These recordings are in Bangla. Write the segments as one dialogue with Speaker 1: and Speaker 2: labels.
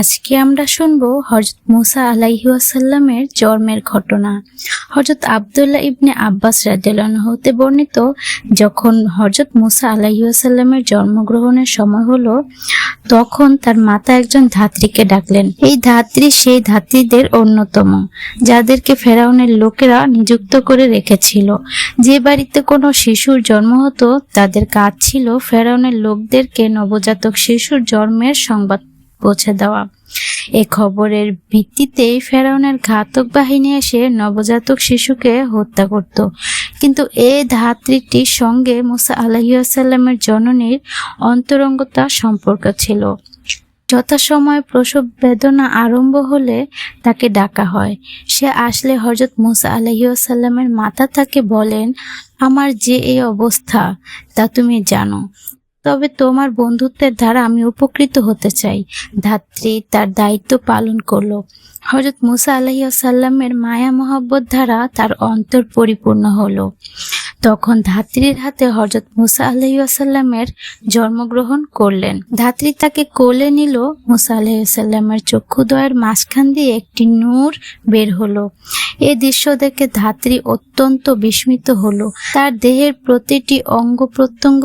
Speaker 1: আজকে আমরা শুনব হজরত মুসা আলাইহাসাল্লামের জন্মের ঘটনা। হজরত আবদুল্লাহ ইবনে আব্বাস রাদিয়াল্লাহু হতে বর্ণিত, যখন হজরত মুসা আলাইহাসাল্লামের জন্মগ্রহণের সময় হলো, তখন তার মাতা একজন ধাত্রীকে ডাকলেন। এই ধাত্রী সেই ধাত্রীদের অন্যতম, যাদেরকে ফেরাউনের লোকেরা নিযুক্ত করে রেখেছিল। যে বাড়িতে কোনো শিশুর জন্ম হতো, তাদের কাজ ছিল ফেরাউনের লোকদেরকে নবজাতক শিশুর জন্মের সংবাদ পৌঁছে দেওয়া। এ খবরের ভিত্তিতে ফেরাউনের ঘাতক বাহিনী এসে নবজাতক শিশুকে হত্যা করত। কিন্তু এ ধাত্রীটির সঙ্গে মুসা আলাহিসাল্লামের জননীর অন্তরঙ্গতা সম্পর্ক ছিল। যথাসময়ে প্রসব বেদনা আরম্ভ হলে তাকে ডাকা হয়। সে আসলে হজরত মুসা আলহিউসাল্লামের মাতা তাকে বলেন, আমার যে এই অবস্থা, তা তুমি জানো। তবে তোমার বন্ধুত্বের দ্বারা আমি উপকৃত হতে চাই। ধাত্রী তার দায়িত্ব পালন করল। হজরত মুসা আলহিউসাল্লামের মায়া মহব্বত দ্বারা তার অন্তর পরিপূর্ণ হলো। তখন ধাত্রীর হাতে হজরত মুসা আলহিউসাল্লামের জন্মগ্রহণ করলেন। ধাত্রী তাকে কোলে নিল, মুসা আলহিউসাল্লামের চক্ষুদয়ের মাঝখান দিয়ে একটি নূর বের হলো। এ দৃশ্য দেখে ধাত্রী অত্যন্ত বিস্মিত হলো। তার দেহের প্রতিটি অঙ্গ প্রত্যঙ্গ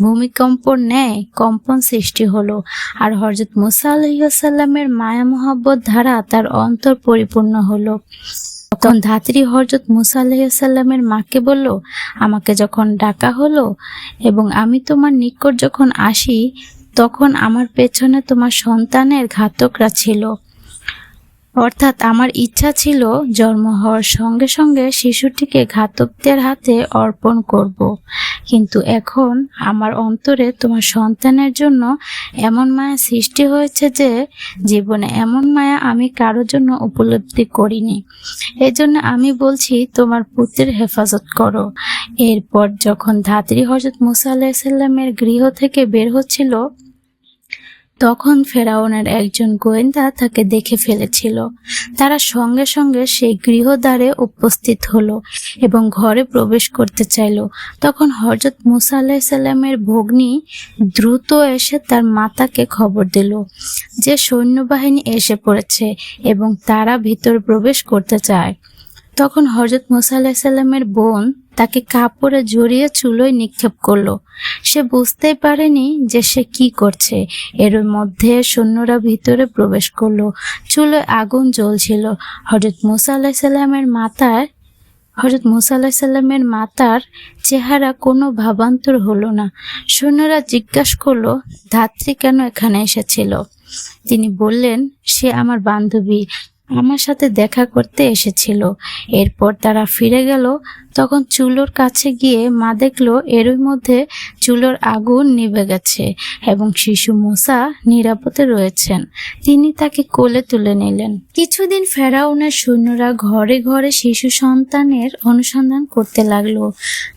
Speaker 1: ভূমিকম্পর ন্যায় কম্পন সৃষ্টি হলো আর হজরত মুসা আলহিউসাল্লামের মায়া মোহাব্বত ধারা তার অন্তর পরিপূর্ণ হলো। তখন ধাত্রী হজরত মুসা আলাইসাল্লামের মাকে বলল, আমাকে যখন ডাকা হলো এবং আমি তোমার নিকট যখন আসি, তখন আমার পেছনে তোমার সন্তানের ঘাতকরা ছিল। অর্থাৎ আমার ইচ্ছা ছিল জন্ম হওয়ার সঙ্গে সঙ্গে শিশুটিকে ঘাতকদের হাতে অর্পণ করব। কিন্তু এখন আমার অন্তরে তোমার সন্তানের জন্য এমন মায়া সৃষ্টি হয়েছে যে জীবনে এমন মায়া আমি কারোর জন্য উপলব্ধি করিনি এজন্য আমি বলছি, তোমার পুত্রের হেফাজত করো এরপর যখন ধাত্রী হজরত মুসা আলাহিসাল্লামের গৃহ থেকে বের হচ্ছিল তখন ফেরাউনের একজন গোয়েন্দা তাকে দেখে ফেলেছিল। তারা সঙ্গে সঙ্গে সেই গৃহদ্বারে উপস্থিত হলো এবং ঘরে প্রবেশ করতে চাইল। তখন হজরত মুসা আলাহিসাল্লামের ভগ্নী দ্রুত এসে তার মাতাকে খবর দিল যে সৈন্যবাহিনী এসে পড়েছে এবং তারা ভিতর প্রবেশ করতে চায়। তখন হজরত মুসা আলাহিসাল্লামের বোন তাকে কাপড়ে জড়িয়ে চুলোয় নিক্ষেপ করল। সে বুঝতেই পারেনি যে সে কি করছে। এর মধ্যে সৈন্যরা ভিতরে প্রবেশ করল। চুলোয় আগুন জ্বলছিল। হজরত মুসা আলাহিসাল্লামের মাথায় হজরত মুসা আলাহিসাল্লামের মাতার চেহারা কোনো ভাবান্তর হলো না। সৈন্যরা জিজ্ঞাসা করল, ধাত্রী কেন এখানে এসেছিল? তিনি বললেন, সে আমার বান্ধবী। আমার সাথে দেখা করতে এসেছিল। এরপর তারা ফিরে গেল, তখন চুলোর কাছে গিয়ে মা দেখল এরই মধ্যে চুলোর আগুন নিভে গেছে এবং শিশু মুসা নিরাপদে রয়েছেন। তিনি তাকে কোলে তুলে নিলেন। কিছুদিন ফেরাউনের সৈন্যরা ঘরে ঘরে শিশু সন্তানের অনুসন্ধান করতে লাগল।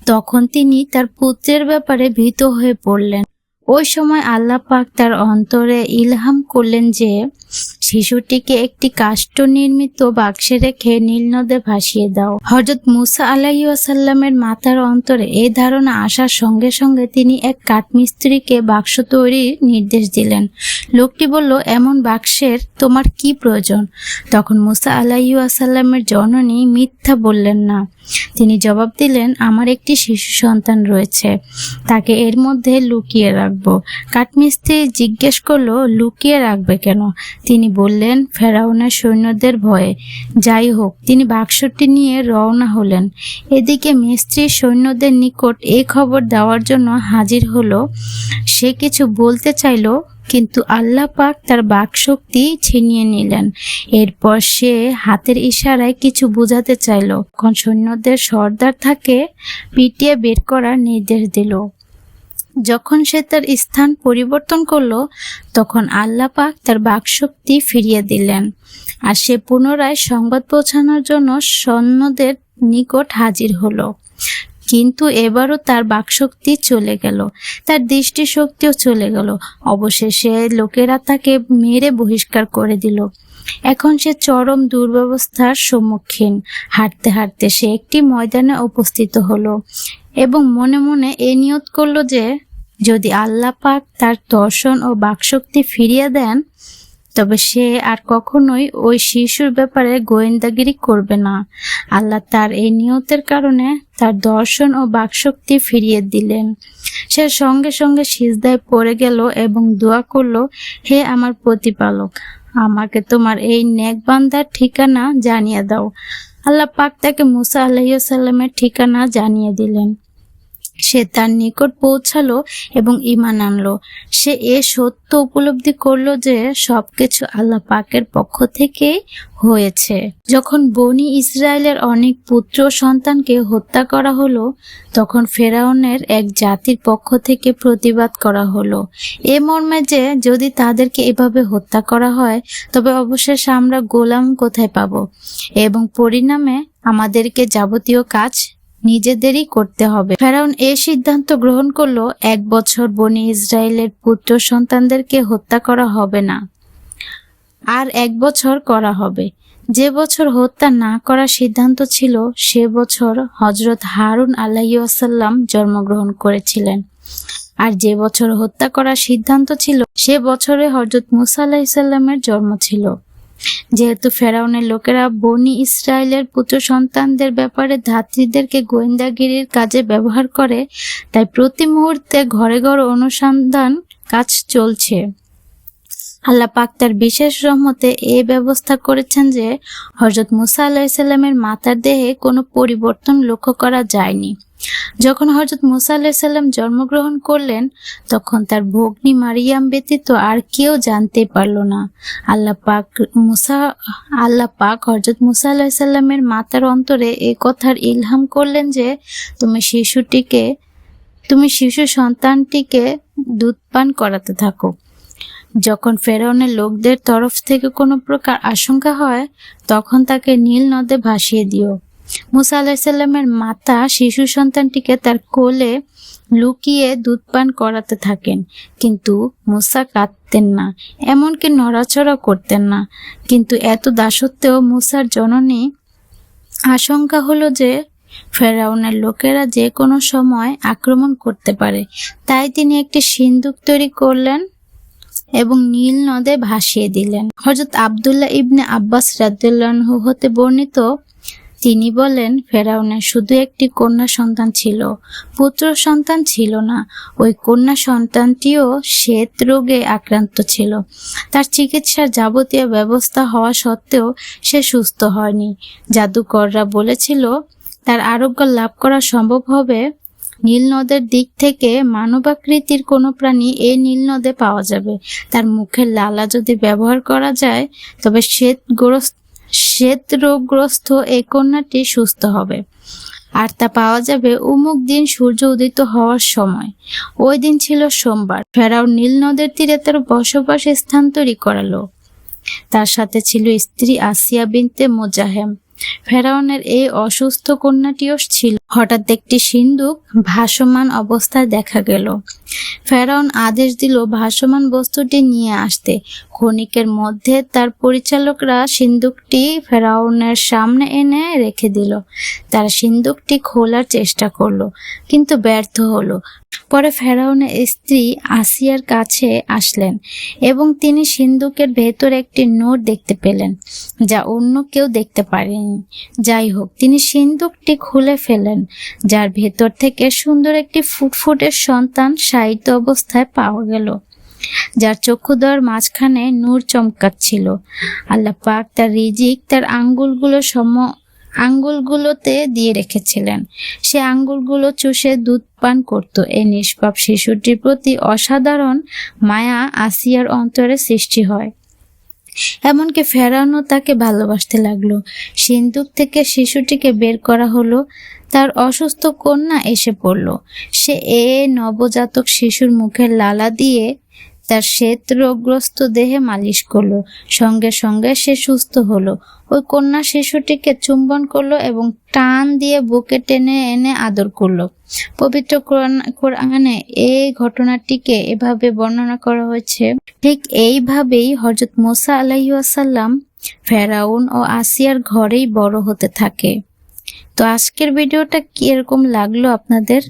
Speaker 1: তখন তিনি তার পুত্রের ব্যাপারে ভীত হয়ে পড়লেন। ওই সময় আল্লাহ পাক তার অন্তরে ইলহাম করলেন যে শিশুটিকে একটি কাষ্ঠ নির্মিত বাক্সে রেখে নীল নদে ভাসিয়ে দাও। হজরত মুসা আলাইসাল্লামের মাতার অন্তরে এই ধারণা আসার সঙ্গে সঙ্গে তিনি এক কাঠমিস্ত্রিকে বাক্স তৈরির নির্দেশ দিলেন। লোকটি বলল, এমন বাক্সের তোমার কি প্রয়োজন? তখন মুসা আলাইসাল্লামের জননী মিথ্যা বললেন না। তিনি জবাব দিলেন, আমার একটি শিশু সন্তান রয়েছে, তাকে এর মধ্যে লুকিয়ে রাখব। কাঠমিস্ত্রি জিজ্ঞেস করল, লুকিয়ে রাখবে কেন? তিনি বললেন, ফেরাউনের সৈন্যদের ভয়ে। যাই হোক, তিনি বাক্সটি নিয়ে রওনা হলেন। এদিকে মিস্ত্রি সৈন্যদের নিকট এই খবর দেওয়ার জন্য হাজির হলো। সে কিছু বলতে চাইল কিন্তু আল্লাহ পাক তার বাকশক্তি ছিনিয়ে নিলেন। এরপর সে হাতের ইশারায় কিছু বোঝাতে চাইল। তখন সৈন্যদের সর্দার থাকে পিটিয়ে বের করার নির্দেশ দিল। যখন সে তার স্থান পরিবর্তন করল, তখন আল্লাহ পাক তার বাকশক্তি ফিরিয়ে দিলেন। আর সে পুনরায় সংবাদ পৌঁছানোর জন্য সৈন্যদের নিকট হাজির হলো। কিন্তু এবারও তার বাকশক্তি চলে গেল, তার দৃষ্টিশক্তিও চলে গেল। অবশেষে লোকেরা তাকে মেরে বহিষ্কার করে দিল। এখন সে চরম দুর্ব্যবস্থার সম্মুখীন। হাঁটতে হাঁটতে সে একটি ময়দানে উপস্থিত হলো এবং মনে মনে এ নিয়ত করল যে, যদি আল্লাহ পাক তার দর্শন ও বাকশক্তি ফিরিয়ে দেন তবে সে আর কখনোই ওই শিশুর ব্যাপারে গোয়েন্দাগিরি করবে না। আল্লাহ তার এই নিয়তের কারণে তার দর্শন ও বাকশক্তি ফিরিয়ে দিলেন। সে সঙ্গে সঙ্গে সিজদায় পড়ে গেল এবং দোয়া করল, হে আমার প্রতিপালক, আমাকে তোমার এই নেকবান্ধার ঠিকানা জানিয়ে দাও। আল্লাহ পাক তাকে মুসা আলাইসাল্লামের ঠিকানা জানিয়ে দিলেন। সে তার নিকট পৌঁছালো এবং ইমান আনলো। সে এ সত্য উপলব্ধি করল যে সবকিছু আল্লাহ পাকের পক্ষ থেকে হয়েছে। যখন বনি ইসরায়েলের অনেক পুত্র সন্তানকে হত্যা করা হলো, তখন ফেরাউনের এক জাতির পক্ষ থেকে প্রতিবাদ করা হলো। এ মর্মে যে যদি তাদেরকে এভাবে হত্যা করা হয়, তবে অবশেষে আমরা গোলাম কোথায় পাব? এবং পরিণামে আমাদেরকে যাবতীয় কাজ নিজেদেরই করতে হবে। ফেরাউন এই সিদ্ধান্ত গ্রহণ করল, এক বছর বনি ইসরায়েলের পুত্র সন্তানদেরকে হত্যা করা হবে না। আর এক বছর করা হবে। যে বছর হত্যা না করার সিদ্ধান্ত ছিল, সে বছর হজরত হারুন আলাইসাল্লাম জন্মগ্রহণ করেছিলেন। আর যে বছর হত্যা করার সিদ্ধান্ত ছিল, সে বছরে হজরত মুসা আলাহিসাল্লামের জন্ম ছিল। যেহেতু ফেরাউনের লোকেরা বনি ইসরায়েলের পুত্র সন্তানদের ব্যাপারে ধাত্রীদেরকে গোয়েন্দাগিরির কাজে ব্যবহার করে, তাই প্রতি মুহূর্তে ঘরে ঘরে অনুসন্ধান কাজ চলছে। আল্লাহ পাক তার বিশেষ রহমতে এ ব্যবস্থা করেছেন যে হজরত মুসা আলাহিসাল্লামের মাতার দেহে কোনো পরিবর্তন লক্ষ্য করা যায়নি। যখন হজরত মুসা আলাহিসাল্লাম জন্মগ্রহণ করলেন, তখন তার ভগ্নী মারিয়াম ব্যতীত আর কেউ জানতে পারল না। আল্লাহ পাক মুসা, আল্লাহ পাক হজরত মুসা আলাহিসাল্লামের মাতার অন্তরে এ কথার ইলহাম করলেন যে, তুমি শিশুটিকে, তুমি শিশু সন্তানটিকে দুধ পান করাতে থাকো। যখন ফেরাউনের লোকদের তরফ থেকে কোনো প্রকার আশঙ্কা হয়, তখন তাকে নীল নদে ভাসিয়ে দিও। মুসা আলাহিসাল্লামের মাতা শিশু সন্তানটিকে তার কোলে লুকিয়ে দুধ পান করাতে থাকেন। কিন্তু মুসা কাঁদতেন না, এমনকি নড়াচড়া করতেন না। কিন্তু এত দাসত্বেও মুসার জননী আশঙ্কা হলো যে ফেরাউনের লোকেরা যে কোনো সময় আক্রমণ করতে পারে। তাই তিনি একটি সিন্দুক তৈরি করলেন এবং নীল নদে ভাসিয়ে দিলেন। হজরত আবদুল্লাহ ইবনে আব্বাস রাদ্দুল্লাহ হতে বর্ণিত তিনি বলেন, ফেরাউনের শুধু একটি কন্যা সন্তান ছিল, পুত্র সন্তান ছিল না। ওই কন্যা সন্তানটিও শ্বেত রোগে আক্রান্ত ছিল। তার চিকিৎসার যাবতীয় ব্যবস্থা হওয়া সত্ত্বেও সে সুস্থ হয়নি। জাদুকররা বলেছিল, তার আরোগ্য লাভ করা সম্ভব হবে। নীল নদের দিক থেকে মানবাকৃতির কোনো প্রাণী এই নীল নদে পাওয়া যাবে। তার মুখের লালা যদি ব্যবহার করা যায়, তবে শ্বেতগ্রস্ত শ্বেত রোগগ্রস্ত এই কন্যাটি সুস্থ হবে। আর তা পাওয়া যাবে উমুক দিন সূর্য উদিত হওয়ার সময়। ওই দিন ছিল সোমবার। ফেরাও নীল নদের তীরে তার বসবাস স্থান তৈরি করালো। তার সাথে ছিল স্ত্রী আসিয়া বিনতে মোজাহেম। ফেরাউনের এই অসুস্থ কন্যাটিও ছিল। হঠাৎ একটি সিন্দুক ভাসমান অবস্থায় দেখা গেল। ফেরাউন আদেশ দিল ভাসমান বস্তুটি নিয়ে আসতে। ক্ষণিকের মধ্যে তার পরিচালকরা সিন্দুকটি ফেরাউনের সামনে এনে রেখে দিল। তারা সিন্দুকটি খোলার চেষ্টা করল, কিন্তু ব্যর্থ হলো। পরে ফেরাউনের স্ত্রী আসিয়ার কাছে আসলেন এবং তিনি সিন্দুকের ভেতর একটি নোট দেখতে পেলেন, যা অন্য কেউ দেখতে পারেনি। যাই হোক, তিনি সিন্দুকটি খুলে ফেলেন, যার ভেতর থেকে সুন্দর একটি ফুটফুটের সন্তান সাহিত্য অবস্থায় পাওয়া গেল, যার চক্ষুদ্বয়ের মাঝখানে নূর চমকাচ্ছিল। আল্লাহ পাক তার রিজিক, তার আঙ্গুলগুলো সম, আঙ্গুলগুলোতে দিয়ে রেখেছিলেন। সে আঙ্গুলগুলো চুষে দুধ পান করত। এই নিষ্পাপ শিশুটির প্রতি অসাধারণ মায়া আসিয়ার অন্তরে সৃষ্টি হয়। এমনকি ফেরানো তাকে ভালোবাসতে লাগল। সিন্দুক থেকে শিশুটিকে বের করা হলো। তার অসুস্থ কন্যা এসে পড়ল। সে এ নবজাতক শিশুর মুখের লালা দিয়ে তার শ্বেত রোগগ্রস্ত দেহে মালিশ করল। সঙ্গে সঙ্গে সে সুস্থ হলো। ওই কন্যা শিশুটিকে চুম্বন করল এবং টান দিয়ে বুকে টেনে এনে আদর করল। পবিত্র কোরআন- এই ঘটনাটিকে এভাবে বর্ণনা করা হয়েছে। ঠিক এইভাবেই হজরত মোসা আলাইসাল্লাম ফেরাউন ও আসিয়ার ঘরেই বড় হতে থাকে। তো আজকের ভিডিওটা কীরকম লাগল আপনাদের?